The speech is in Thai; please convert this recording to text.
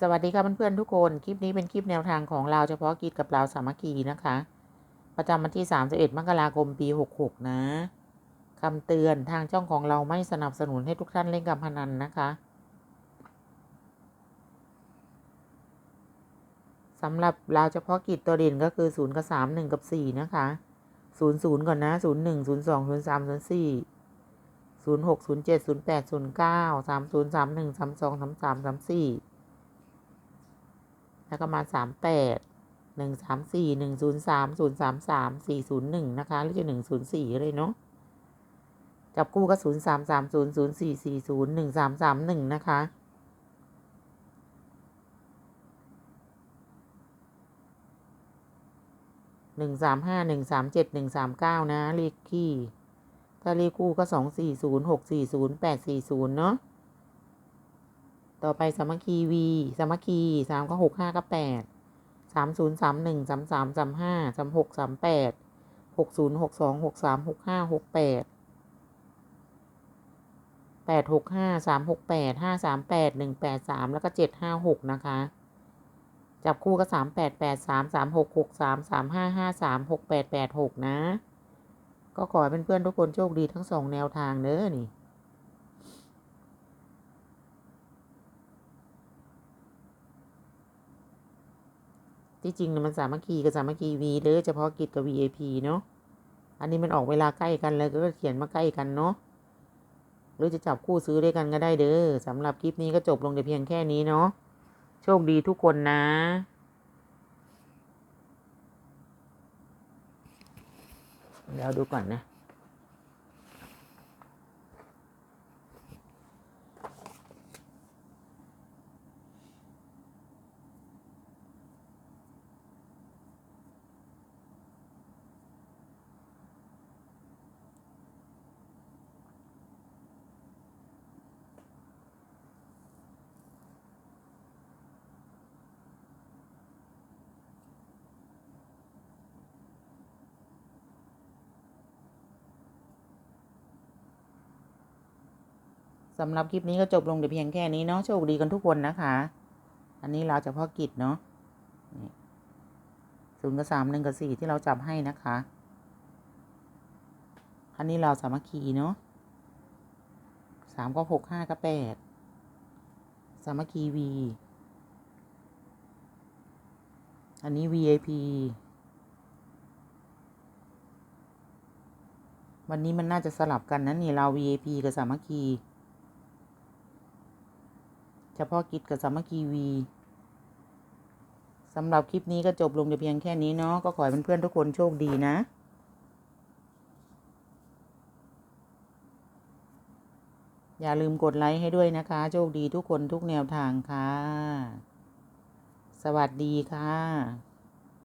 สวัสดีค่ะเพื่อนๆทุกคน คลิปนี้เป็นคลิปแนวทางของเราเฉพาะกิจกับเราสามัคคีนะคะ ประจำวันที่ 31 มกราคม ปี 66 นะคำเตือนทางช่องของเราไม่สนับสนุนให้ทุกท่านเล่นการพนันนะคะสำหรับเราเฉพาะกิจตัวเด่นก็คือ 0 กับ 3 1 กับ 4 นะคะ 0 0 ก่อนนะ 0 1 0 2 0 3 0 4 0 6 0 7 0 8 0 9 3 0 3 1 3 2 3 3 3 4 แล้วก็มาสามแปดหนึ่งสามสี่หนึ่งศูนย์สามศูนย์สามสามสี่ศูนย์หนึ่งนะคะ หรือจะหนึ่งศูนย์สี่เลยเนาะ จับคู่ก็ศูนย์สามสามศูนย์ศูนย์สี่สี่ศูนย์หนึ่งสามสามหนึ่งนะคะ หนึ่งสามห้าหนึ่งสามเจ็ดหนึ่งสามเก้านะเลขขี้ถ้าเลขคู่ก็สองสี่ศูนย์หกสี่ศูนย์แปดสี่ศูนย์เนาะ ต่อไปสามัคคีวีสามัคคีสามก็หกห้าก็แปดสามศูนย์สามหนึ่งสามสามสามห้าสามหกสามแปดหกศูนย์หกสองหกสามหกห้าหกแปดแปดหกห้าสามหกแปดห้าสามแปดหนึ่งแปดสามแล้วก็เจ็ดห้าหกนะคะ จับคู่ก็สามแปดแปดสามสามหกหกสามสามห้าห้าสามหกแปดแปดหกนะ ก็ขอให้เพื่อนๆทุกคนโชคดีทั้งสองแนวทางเด้อนี่ ที่จริงเนี่ยมันสามัคคีกับสามัคคีวีหรือเฉพาะกิจกับ VIP เนาะอันนี้มันออกเวลาใกล้กันเลยก็เขียนมาใกล้กันเนาะหรือจะจับคู่ซื้อด้วยกันก็ได้เด้อสำหรับคลิปนี้ก็จบลงแต่เพียงแค่นี้เนาะโชคดีทุกคนนะเดี๋ยวดูก่อนนะ สำหรับคลิปนี้ก็จบลงแต่เพียงแค่นี้เนาะโชคดีกันทุกคนนะคะ อันนี้เราเฉพาะกิจเนาะศูนย์กับสามหนึ่งกับสี่ที่เราจับให้นะคะ อันนี้เราสามัคคีเนาะสามก็หกห้าก็แปดสามัคคีวีอันนี้ VIP วันนี้มันน่าจะสลับกันนะนี่เรา VIP กับสามัคคี เฉพาะกิจกับสามัคคีวีสำหรับคลิปนี้ก็จบลงแต่เพียงแค่นี้เนาะก็ขอให้เพื่อนๆทุกคนโชคดีนะอย่าลืมกดไลค์ให้ด้วยนะคะ โชคดีทุกคนทุกแนวทางค่ะ สวัสดีค่ะ